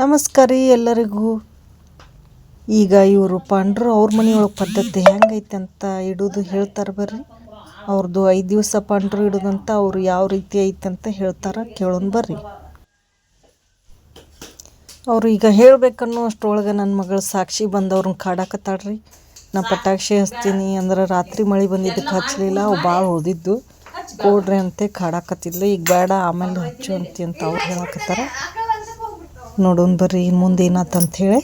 ನಮಸ್ಕಾರ ರೀ ಎಲ್ಲರಿಗೂ. ಈಗ ಇವರು ಪಾಂಡ್ರು ಅವ್ರ ಮನೆಯೊಳಗೆ ಪದ್ಧತಿ ಹೆಂಗೈತೆ ಅಂತ ಇಡೋದು ಹೇಳ್ತಾರೆ ಬರ್ರಿ. ಅವ್ರದ್ದು ಐದು ದಿವಸ ಪಾಂಡ್ರು ಇಡೋದಂತ ಅವರು ಯಾವ ರೀತಿ ಐತೆ ಅಂತ ಹೇಳ್ತಾರೆ ಕೇಳೋಣ ಬರ್ರಿ. ಅವರು ಈಗ ಹೇಳ್ಬೇಕನ್ನೋ ಅಷ್ಟೊಳಗೆ ನನ್ನ ಮಗಳು ಸಾಕ್ಷಿ ಬಂದವ್ರನ್ನ ಕಾಡಾಕತ್ತಾಳ್ರಿ. ನಾ ಪಟಾಕ್ಷಿ ಹಚ್ತೀನಿ ಅಂದ್ರೆ ರಾತ್ರಿ ಮಳೆ ಬಂದಿದ್ದಕ್ಕೆ ಹಚ್ಚಲಿಲ್ಲ ಅವು ಭಾಳ ಓದಿದ್ದು ಕೊಡ್ರಿ ಅಂತೆ ಕಾಡಾಕತ್ತಿದ್ಲು, ಈಗ ಬೇಡ ಆಮೇಲೆ ಹಚ್ಚು ಅಂತ ಅವ್ರು ಹೇಳಕತ್ತಾರ. ನೋಡೋಣ ಬರ್ರಿ ಇನ್ನು ಮುಂದೆ ಅಂತ ಹೇಳಿ.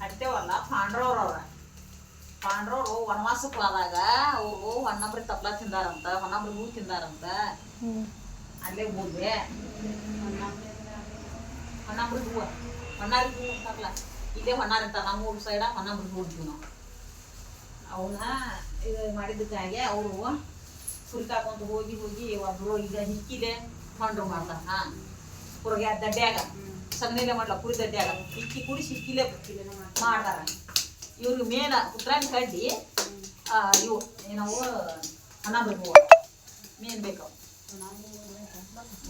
ಹತ್ತೇವಲ್ಲ ಪಾಂಡ್ರವ್ರವ್ರ ಪಾಂಡ್ರವ್ರು ವನವಾಸಕ್ಕೆ ಹೋದಾಗ ಅವರು ಹೊನ್ನಂಬ್ರಿ ತಪ್ಲ ತಿಂದಾರಂತ, ಹೊನ್ನಂಬ್ರಿ ಹೂ ತಿಂದಾರಂತ. ಅಲ್ಲೇ ಹೋದ್ವಿ. ಹೊನ್ನಂಬ್ರಿ ಹೂವು ಹೊನ್ನಾರಿ ಹೂವು ಅಂತಾರಲ್ಲ? ಇಲ್ಲೇ ಹೊನ್ನಾರಿ ಅಂತ ನಮ್ಮ ಊರು ಸೈಡ ಹೊನ್ನಂಬ್ರಿ ಹೂ ಅಂತೀವಿ ನಾವು. ಅವನ್ನ ಇದು ಮಾಡಿದ್ದಕ್ಕಾಗಿ ಅವರು ಕುರಿಕಾಕೊಂತ ಹೋಗಿ ಹೋಗಿ ಒಬ್ರು ಈಗ ಹಿಕ್ಕಿದೆ ಹೊಂಡ್ರು ಮಾಡ್ತಾರ ಹಾ. ಕುರ್ಗ್ಯಾ ದಡ್ಡ್ಯಾಗ ಸಣ್ಣ ಮಾಡ್ಲ ಕುರಿ ದಡ್ಡ್ಯಾಗ ಹಿಕ್ಕಿ ಕುಡಿಸಿ ಹಿಕ್ಕಿಲೆ ಮಾಡ್ತಾರ. ಇವ್ರಿಗೆ ಮೇನ ಉತ್ರಾಣಿ ಕಡ್ಡಿ ಇವು ಏನವು? ಹನ್ನೊಂದು ಹೂವು ಮೇನ್ ಬೇಕು.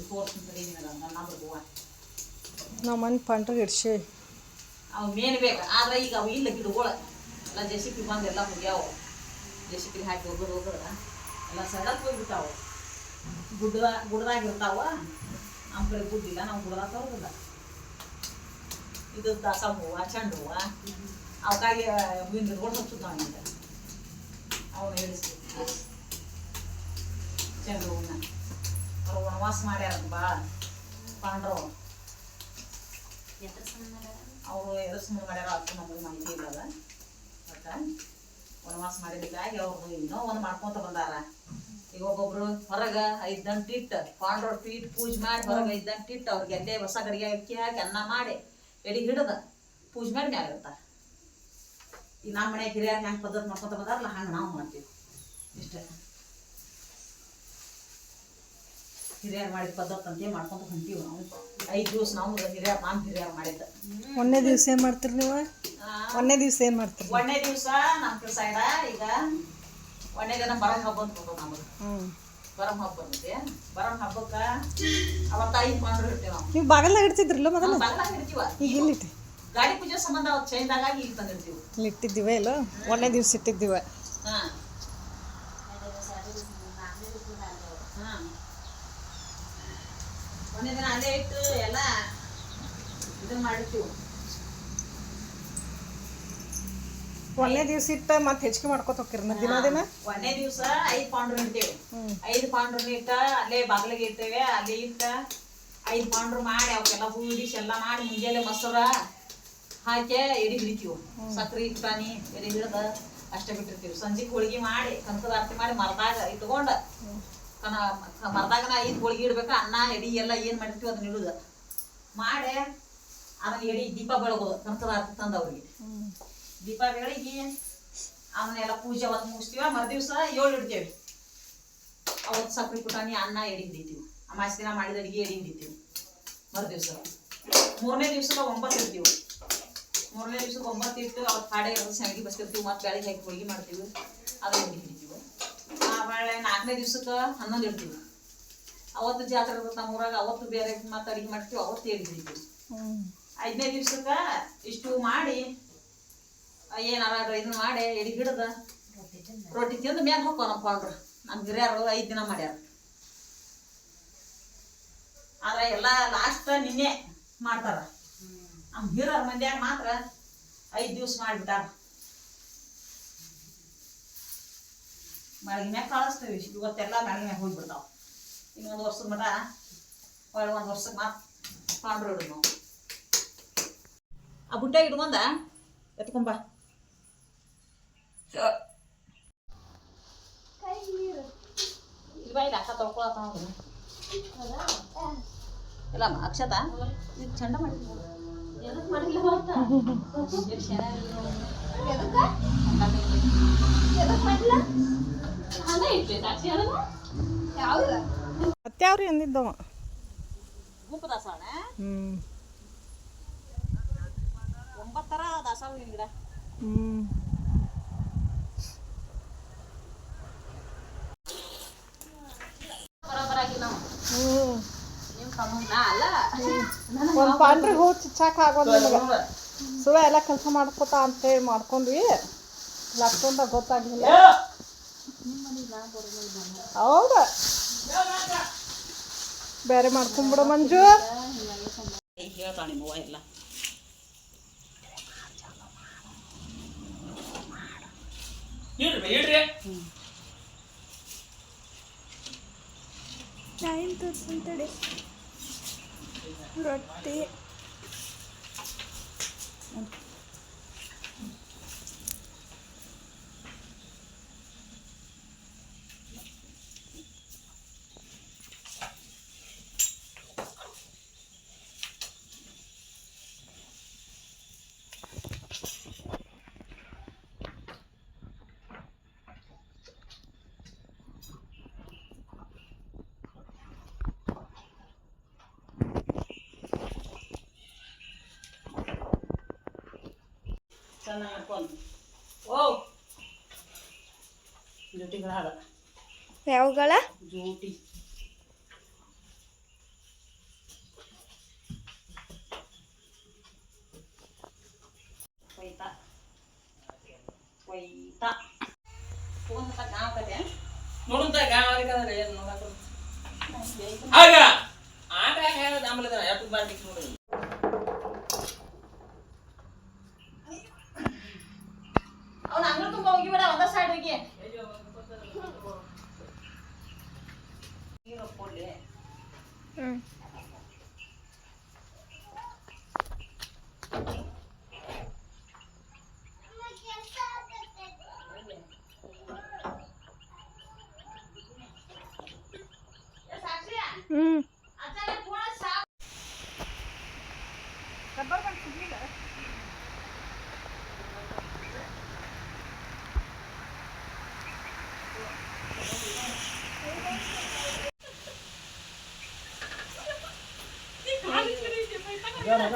ತೋರ್ಸ್ತೀನಿ ಹನ್ನೊಂದು ಹೂವು ನಾವು ಮನೆ ಪಾಂಡ್ರಿಗೆ ಇಡ್ಸೇವಿ ಅವು ಮೇನ್ ಬೇಕು. ಆದ್ರೆ ಈಗ ಅವು ಇಲ್ಲ ಗಿಡಗಳು. ಎಲ್ಲ ಜೆ ಸಿ ಪಿ ಬಂದು ಎಲ್ಲ ಹೋಗ್ಯಾವ ಜೆ ಸಿ ಪಿ ಹಾಕಿ ಹೋಗೋದು ಹೋಗೋದು ಎಲ್ಲ. ಸಡಕ್ ಹೋಗ್ಬಿಟ್ಟಾವು. ಗುಡ್ಡ ಗುಡ್ಡದಾಗಿರ್ತಾವ ನಮ್ಮ ಕಡೆ ಗುಡ್ಡಿಲ್ಲ ನಾವು ಗುಡ್ಡದಾಗ ತರೋದಿಲ್ಲ ಇದು ದಾಸ ಹೂವು ಚೆಂಡು ಹೂವು ಅವಕ್ಕಾಗಿ ಹೂವಿನ ಗಿಡಗಳು ಹಚ್ಚುದು ನಾವೀಗ ಅವನ್ನ ಹೇಳಿಸ್ತೀವಿ ಚೆಂಡು ಹೂವನ್ನ ಅವ್ರು ವನವಾಸ ಮಾಡ್ಯಾರ ಭಾಳ ಪಾಂಡ್ರವ್ರು. ಅವರು ಸುಮ್ಮನೆ ವನವಾಸ ಇನ್ನೂ ಒಂದು ಬಂದಾರ ಈಗ ಒಬ್ಬೊಬ್ರು ಹೊರಗ ಐದ್ ಗಂಟೆ ಇಟ್ಟು ಟೀಟ್ ಪೂಜೆ ಮಾಡಿ ಹೊರಗೆ ಐದ್ ಗಂಟೆ ಇಟ್ಟು ಅವ್ರಿಗೆ ಹೊಸ ಗಡಿಗೆ ಅಕ್ಕಿ ಹಾಕಿ ಅನ್ನ ಮಾಡಿ ಎಡಿ ಹಿಡ್ದ ಪೂಜೆ ಮಾಡಿ ಮ್ಯಾಗ ಇರ್ತಾರ ನಮ್ಮ ಮನೆ ಹಿರಿಯರು ಹೆಂಗೆ ಪದ್ಧತಿ ಮಾಡ್ಕೊತ ಬಂದಾರಲ್ಲ ಹಂಗೆ ನಾವು ಮಾಡ್ತೀವಿ. ಇಷ್ಟೇ. ಹಿರಿಯರು ಮಾಡಿದ ಪದ್ಧತಿ ಅಂತ ಮಾಡ್ಕೊಂಡು ಹೊಂಟೀವಿ ನಾವು. ಐದು ದಿವಸ ನಾವು ಹಿರಿಯರು ಮಾಮ್ ಹಿರಿಯರು ಮಾಡಿದ್ದ. ಒಂದನೇ ದಿವಸ ಏನು ಮಾಡ್ತೀರಿ ನೀವು? ಆ, ಒಂದನೇ ದಿವಸ ಏನು ಮಾಡ್ತೀರಿ? ಒಂದನೇ ದಿವಸ ನಮ್ಮ ಸೈಡ ಈಗ ಒಂದನೇ ದಿನ ಬರಂ ಹಬ್ಬ ಅಂತ ಹೋಗೋದು ನಮಗೆ ಹ್ಞೂ ಬರಂ ಹಬ್ಬ ಬರ್ತೈತೆ ಬರಂ ಹಬ್ಬಕ್ಕ ಅವತ್ತ ಐದು ಪಾಂಡ್ರು ಇರ್ತೀವಿ ನಾವು. ನೀವು ಬಾಗಲ್ದಾಗ ಇಡ್ತಿದ್ರಲ್ಲ ಮೊದಲು? ಬಾಗಲ್ದಾಗ ಇಡ್ತೀವ ಇರ್ತೀವ ಈಗ ಇಲ್ಲಿಟ್ಟು ಗಾಡಿ ಪೂಜೆ ಸಂಬಂಧ ಅವತ್ತು ಚೈನ್ದಾಗಾಗಿ ಇಲ್ಲಿ ತಂದಿರ್ತೀವಿ. ಇಲ್ಲಿ ಇಟ್ಟಿದ್ದೀವಿ ಇಲ್ಲ ಒಂದನೇ ದಿವಸ ಇಟ್ಟಿದ್ದೀವ. ಹಾಂ. ಹಾ. ಒಂದೇ ದಿನ ಅಲ್ಲೇ ಇಟ್ಟು ಎಲ್ಲ ಇದು ಮಾಡ್ತೀವಿ. ಒಂದನೇ ದಿವಸ ಇಟ್ಟ ಮತ್ತೆ ಹೆಚ್ಚಿಗೆ ಮಾಡ್ಕೊತ ಹೋಗ್ತೀರಿ ದಿನ ದಿನ? ಒಂದನೇ ದಿವಸ ಐದು ಪಾಂಡ್ರು ಇಡ್ತೇವೆ. ಐದು ಪಾಂಡ್ರ ಇಟ್ಟ ಅಲ್ಲೇ ಬಾಗಿಲಿಗೆ ಇರ್ತೇವೆ ಅಲ್ಲೇ ಇಟ್ಟ ಐದು ಪಾಂಡ್ರು ಮಾಡಿ ಅವಕ್ಕೆಲ್ಲ ಹೂ ಇಡಿಸಿ ಎಲ್ಲ ಮಾಡಿ ಮುಂಜಾನೆ ಮೊಸರ ಹಾಕಿ ಎಡಿ ಹಿಡಿತೀವಿ. ಸಕ್ರೆ ಇಟ್ಟಾನಿ ಎಡಿ ಹಿಡ್ದ ಅಷ್ಟೇ ಬಿಟ್ಟಿರ್ತೀವಿ. ಸಂಜೆ ಹೋಳಿಗೆ ಮಾಡಿ ಕನಕದ ಆರತಿ ಮಾಡಿ ಮರದಾಗ ಇಟ್ಕೊಂಡ. ಕನ ಮರದಾಗನ ಐದು ಹೋಳಿಗೆ ಇಡ್ಬೇಕು ಅನ್ನ ಎಡಿ ಎಲ್ಲ ಏನು ಮಾಡಿರ್ತೀವಿ ಅದನ್ನ ಇಡುದ. ಮಾಡಿ ಅದನ್ನ ಎಡಿ ದೀಪ ಬೆಳಗೋದು ಕನಕದ ಅರ್ಥ ತಂದ ಅವ್ರಿಗೆ. ದೀಪ ಬೆಳಗಿ ಅವನ್ನೆಲ್ಲ ಪೂಜೆ ಒಂದು ಮುಗಿಸ್ತೀವ ಮರುದಿವ್ಸ ಏಳು ಇಡ್ತೇವೆ. ಅವತ್ತು ಸಕ್ರೆ ಪುಟಾಣಿ ಅನ್ನ ಎಡಿ ಹಿಡಿತೀವಿ. ಅಮಾಸಿ ದಿನ ಮಾಡಿದ ಅಡಿಗೆ ಎಡಿ ಹಿಡಿತೀವಿ. ಮರುದಿವ್ಸ. ಮೂರನೇ ದಿವ್ಸಕ್ಕೆ ಒಂಬತ್ತು ಇಡ್ತೀವಿ. ಮೂರನೇ ದಿವ್ಸಕ್ಕೆ ಒಂಬತ್ತು ಇಟ್ಟು ಅವತ್ತು ಕಾಡೆ ಎರಡು ಸೆಣಗಿ ಬಸ್ತಿರ್ತೀವಿ ಮತ್ತೆ ಬೆಳಗ್ಗೆ ಹಾಕಿ ಹೋಳಿಗೆ ಮಾಡ್ತೀವಿ. ಅದು ಎಡಿ ಹಿಡಿತೀವಿ. ಆಮೇಲೆ ನಾಲ್ಕನೇ ದಿವ್ಸಕ್ಕೆ ಹನ್ನೊಂದು ಇಡ್ತೀವಿ ಅವತ್ತು ಜಾತ್ರೆ ಇರ್ತದೆ ನಮ್ಮ ಊರಾಗ ಅವತ್ತು ಬೇರೆ ಮತ್ತೆ ಅಡಿಗೆ ಮಾಡ್ತೀವಿ ಅವತ್ತು ಹಿಡಿತೀವಿ ಐದನೇ ದಿವ್ಸಕ್ಕೆ ಇಷ್ಟು ಮಾಡಿ ಏನಾರ ಇದನ್ನ ಮಾಡಿ ಎಡಿ ಗಿಡದ ರೊಟ್ಟಿ ತಿಂದು. ಮ್ಯಾಲ ಹೋಗ್ಕೊ ನಮ್ಮ ಪಾಂಡ್ರು ನಮ್ಮ ಹಿರಿಯರು ಐದು ದಿನ ಮಾಡ್ಯಾರ. ಆದ್ರೆ ಎಲ್ಲ ಲಾಸ್ಟ್ ನಿನ್ನೆ ಮಾಡ್ತಾರ. ನಮ್ಮ ಹಿರಿಯರ ಮಂದ್ಯಾಗ ಮಾತ್ರ ಐದು ದಿವ್ಸ ಮಾಡಿಬಿಟ್ಟಾರ. ಮ್ಯಾಗ ಕಳಿಸ್ತೇವೆ. ಇವತ್ತೆಲ್ಲ ಮ್ಯಾಗ ಹೋಗ್ಬಿಡ್ತಾವ. ಇನ್ನೊಂದು ವರ್ಷದ ಮಟ ಒಳ್ಳೆ ಒಂದು ವರ್ಷಕ್ಕೆ ಮಾತ್ರ ಪಾಂಡ್ರು ಇಡು ನಾವು. ಆ ಬುಟ್ಟ ಇಟ್ಕೊಂಡ ಎತ್ಕೊಂಬ ಇಲ್ವಾ ಇಲ್ಲ ಅಕ್ಕ ತೊಳ್ಕೊಳತ್ತ ನೋಡ್ರಿ ಇಲ್ಲ ಅಕ್ಷತಾ ಇದು ಚಂಡ ಮಾಡಿಲ್ಲ ಎಷ್ಟ್ ಚೆನ್ನಾಗಿದೆ ನೋಡು. ಮತ್ಯಾವ್ರಿ ಅಂದಿದ್ದವ. ಗುಂಪು ದಾಸವಾಳ ಒಂಬತ್ತರ ಗಿಡ ಒಂದು ಪಾಂಡ್ರಿ ಹೂ ಚಿಚ್ಚಾಕ ಆಗೋದು ನಿಮಗೆ. ಎಲ್ಲ ಕೆಲಸ ಅಂತ ಅಂತೇಳಿ ಮಾಡ್ಕೊಂಡ್ವಿ. ಲಾಕ್ಡೌನ್ದಾಗ ಗೊತ್ತಾಗಲಿಲ್ಲ. ಹೌದಾ? ಬೇರೆ ಮಾಡ್ಕೊಂಬಿಡು ಮಂಜು. ಎಲ್ಲ ಟೈಮ್ ತೋರಿಸಂತಡೆ ರೊಟ್ಟಿ ಚೆನ್ನಾಗಿ ಹಾಕೊಂಡು ಓ ಜೂಟಿಗಳ ಹಾಡ ಯಾವಗಳ? ಜೂಟಿ ಕೊಯ್ತಾ ಕೊಯ್ತಾ ಫೋನ್ ಹತ್ತ ಗಾಂವ್ ಕತೆ. ನೋಡುಂತ ಗಾವಲಿಕಂದ್ರೆ ಏನು ನೋಡಕ್ಕೆ? ಆಗ ಆಟ ಹೇಳೋದು ಆಮೇಲೆ ಮಾಡ್ಬೇಕು ನೋಡಿ. ನಾವೀಗ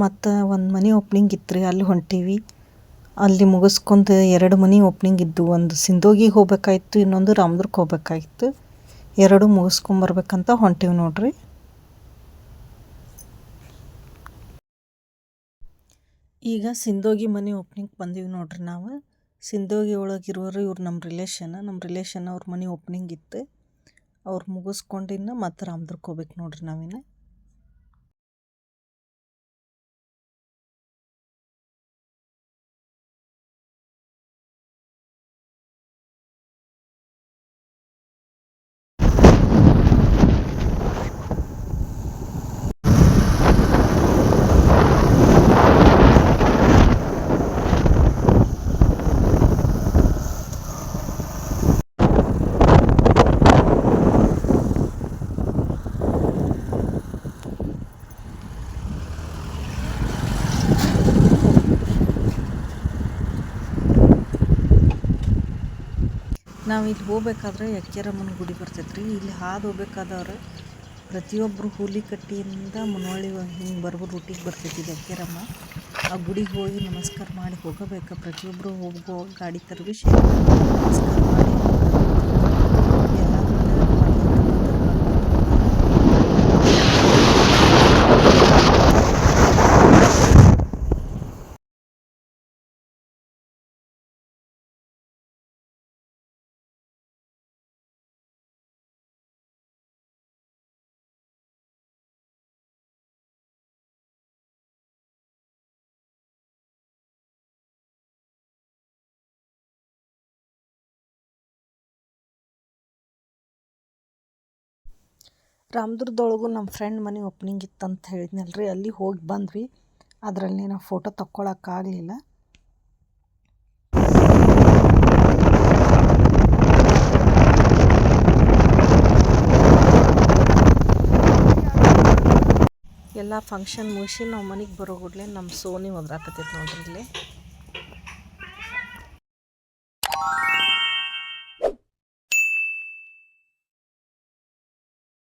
ಮತ್ತು ಒಂದು ಮನೆ ಓಪ್ನಿಂಗ್ ಇತ್ತು ರೀ ಅಲ್ಲಿ ಹೊಂಟೀವಿ. ಅಲ್ಲಿ ಮುಗಿಸ್ಕೊಂಡು ಎರಡು ಮನೆ ಓಪ್ನಿಂಗ್ ಇದ್ದು ಒಂದು ಸಿಂಧೋಗಿಗೆ ಹೋಗ್ಬೇಕಾಯ್ತು, ಇನ್ನೊಂದು ರಾಮದುರ್ಗ ಹೋಗ್ಬೇಕಾಗಿತ್ತು ಎರಡು ಮುಗಿಸ್ಕೊಂಬರ್ಬೇಕಂತ ಹೊಂಟೀವಿ ನೋಡ್ರಿ. ಈಗ ಸಿಂಧೋಗಿ ಮನೆ ಓಪನಿಂಗ್ ಬಂದೀವಿ ನೋಡ್ರಿ ನಾವು. ಸಿಂಧೋಗಿ ಒಳಗಿರೋರು ಇವ್ರು ನಮ್ಮ ರಿಲೇಷನ್ ನಮ್ಮ ರಿಲೇಷನ್ ಅವ್ರ ಮನೆ ಓಪನಿಂಗ್ ಇತ್ತು. ಅವ್ರು ಮುಗಿಸ್ಕೊಂಡಿನ್ನ ಮತ್ತೆ ರಾಮದುರ್ಗ ಹೋಗ್ಬೇಕು ನೋಡ್ರಿ ನಾವಿನ್ನ ನಾವು ಇಲ್ಲಿ ಹೋಗ್ಬೇಕಾದ್ರೆ ಯಕ್ಕೇರಮ್ಮನ ಗುಡಿ ಬರ್ತೈತೆ ರೀ ಇಲ್ಲಿ ಹಾದು ಹೋಗ್ಬೇಕಾದವ್ರು ಪ್ರತಿಯೊಬ್ಬರು ಹುಲಿಕಟ್ಟಿಯಿಂದ ಮುನವಳ್ಳಿ ಹಿಂಗೆ ಬರ್ಬೋದು ರೂಟಿಗೆ ಬರ್ತೈತಿ ಇದು ಯಕ್ಕೆರಮ್ಮ. ಆ ಗುಡಿಗೆ ಹೋಗಿ ನಮಸ್ಕಾರ ಮಾಡಿ ಹೋಗಬೇಕು. ಪ್ರತಿಯೊಬ್ಬರು ಹೋಗೋ ಗಾಡಿ ತರ್ಬಿಸಿ ನಮಸ್ಕಾರ ಮಾಡಿ ಎಲ್ಲರೂ ಮಾಡ್ಕೊಂತ ಬಂದ್ರೆ ರಾಮದುರ್ಗದೊಳಗು ನಮ್ಮ ಫ್ರೆಂಡ್ ಮನೆ ಓಪನಿಂಗ್ ಇತ್ತಂತ ಹೇಳಿದ್ನಲ್ಲ ರೀ ಅಲ್ಲಿ ಹೋಗಿ ಬಂದ್ವಿ. ಅದರಲ್ಲಿ ನಾವು ಫೋಟೋ ತಕ್ಕೊಳಕ್ಕಾಗಲಿಲ್ಲ ಎಲ್ಲ ಫಂಕ್ಷನ್ ಮುಗಿಸಿ ನಾವು ಮನೆಗೆ ಬರೋ ಕೂಡಲೇ ನಮ್ಮ ಸೋನಿ ಒದ್ರಾಕತ್ತೈತೆ ನೋಡ್ರಿ ಇಲ್ಲಿ.